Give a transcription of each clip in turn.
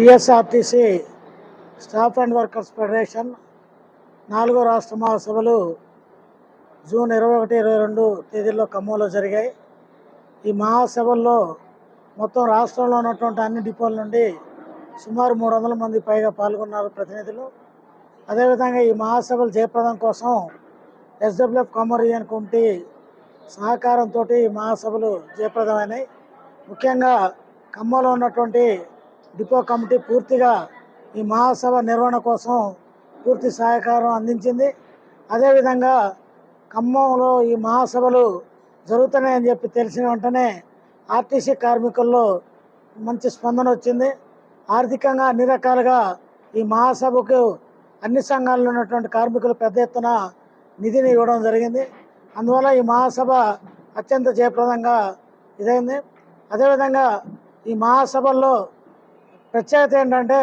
TSRTC staff and workers federation నాలుగో రాష్ట్ర మహాసభలు జూన్ ఇరవై ఒకటి ఇరవై రెండు తేదీల్లో ఖమ్మంలో జరిగాయి. ఈ మహాసభల్లో మొత్తం రాష్ట్రంలో ఉన్నటువంటి అన్ని డిపోల నుండి సుమారు మూడు వందల మంది పైగా పాల్గొన్నారు ప్రతినిధులు. అదేవిధంగా ఈ మహాసభలు జయప్రదం కోసం ఎస్డబ్ల్యూఎఫ్ కామర్ యూనియన్ కమిటీ సహకారంతో ఈ మహాసభలు జయప్రదమైనాయి. ముఖ్యంగా ఖమ్మంలో ఉన్నటువంటి డిపో కమిటీ పూర్తిగా ఈ మహాసభ నిర్వహణ కోసం పూర్తి సహకారం అందించింది. అదేవిధంగా ఖమ్మంలో ఈ మహాసభలు జరుగుతున్నాయని చెప్పి తెలిసిన వెంటనే ఆర్టీసీ కార్మికుల్లో మంచి స్పందన వచ్చింది. ఆర్థికంగా అన్ని రకాలుగా ఈ మహాసభకు అన్ని సంఘాల్లో ఉన్నటువంటి కార్మికులు పెద్ద ఎత్తున నిధిని ఇవ్వడం జరిగింది. అందువల్ల ఈ మహాసభ అత్యంత జయప్రదంగా ఇదైంది. అదేవిధంగా ఈ మహాసభల్లో ప్రత్యేకత ఏంటంటే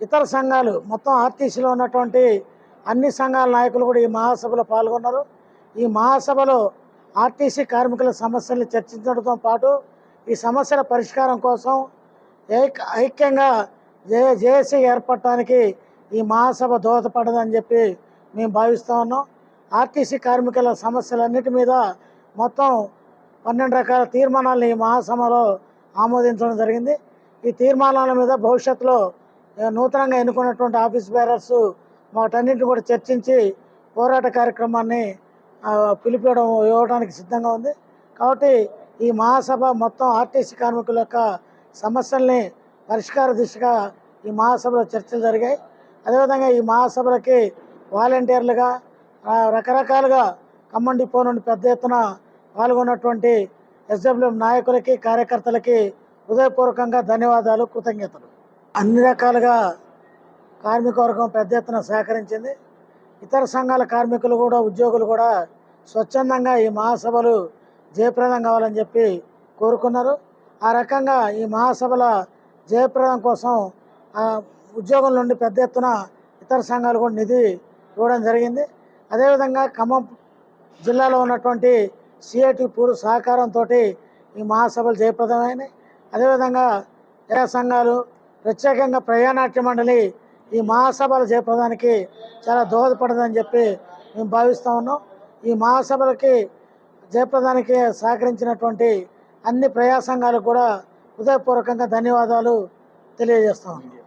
ఇతర సంఘాలు మొత్తం ఆర్టీసీలో ఉన్నటువంటి అన్ని సంఘాల నాయకులు కూడా ఈ మహాసభలో పాల్గొన్నారు. ఈ మహాసభలో ఆర్టీసీ కార్మికుల సమస్యలను చర్చించడంతో పాటు ఈ సమస్యల పరిష్కారం కోసం ఐక్యంగా జే జేఏసీ ఏర్పడటానికి ఈ మహాసభ దోహదపడదని చెప్పి మేము భావిస్తూ ఉన్నాం. ఆర్టీసీ కార్మికుల సమస్యలన్నిటి మీద మొత్తం పన్నెండు రకాల తీర్మానాలను ఈ మహాసభలో ఆమోదించడం జరిగింది. ఈ తీర్మానాల మీద భవిష్యత్తులో నూతనంగా ఎన్నుకున్నటువంటి ఆఫీస్ బేరర్స్ వాటన్నింటిని కూడా చర్చించి పోరాట కార్యక్రమాన్ని పిలిపడం ఇవ్వడానికి సిద్ధంగా ఉంది. కాబట్టి ఈ మహాసభ మొత్తం ఆర్టీసీ కార్మికుల యొక్క సమస్యల్ని పరిష్కార దిశగా ఈ మహాసభలో చర్చలు జరిగాయి. అదేవిధంగా ఈ మహాసభలకి వాలంటీర్లుగా రకరకాలుగా ఖమ్మం డిపో నుండి పెద్ద ఎత్తున పాల్గొన్నటువంటి ఎస్డబ్ల్యూఎం నాయకులకి కార్యకర్తలకి హృదయపూర్వకంగా ధన్యవాదాలు కృతజ్ఞతలు. అన్ని రకాలుగా కార్మిక వర్గం పెద్ద ఎత్తున సహకరించింది. ఇతర సంఘాల కార్మికులు కూడా ఉద్యోగులు కూడా స్వచ్ఛందంగా ఈ మహాసభలు జయప్రదం కావాలని చెప్పి కోరుకున్నారు. ఆ రకంగా ఈ మహాసభల జయప్రదం కోసం ఉద్యోగుల నుండి పెద్ద ఎత్తున ఇతర సంఘాలు కూడా నిధి ఇవ్వడం జరిగింది. అదేవిధంగా ఖమ్మం జిల్లాలో ఉన్నటువంటి సిఐటి పూర్వ సహకారంతో ఈ మహాసభలు జయప్రదమైనాయి. అదేవిధంగా ఇతర సంఘాలు ప్రత్యేకంగా ప్రయాణాట్య మండలి ఈ మహాసభల జయప్రదానికి చాలా దోహదపడదని చెప్పి మేము భావిస్తూ ఉన్నాం. ఈ మహాసభలకి జయప్రదానికి సహకరించినటువంటి అన్ని ప్రజా కూడా హృదయపూర్వకంగా ధన్యవాదాలు తెలియజేస్తా ఉన్నాం.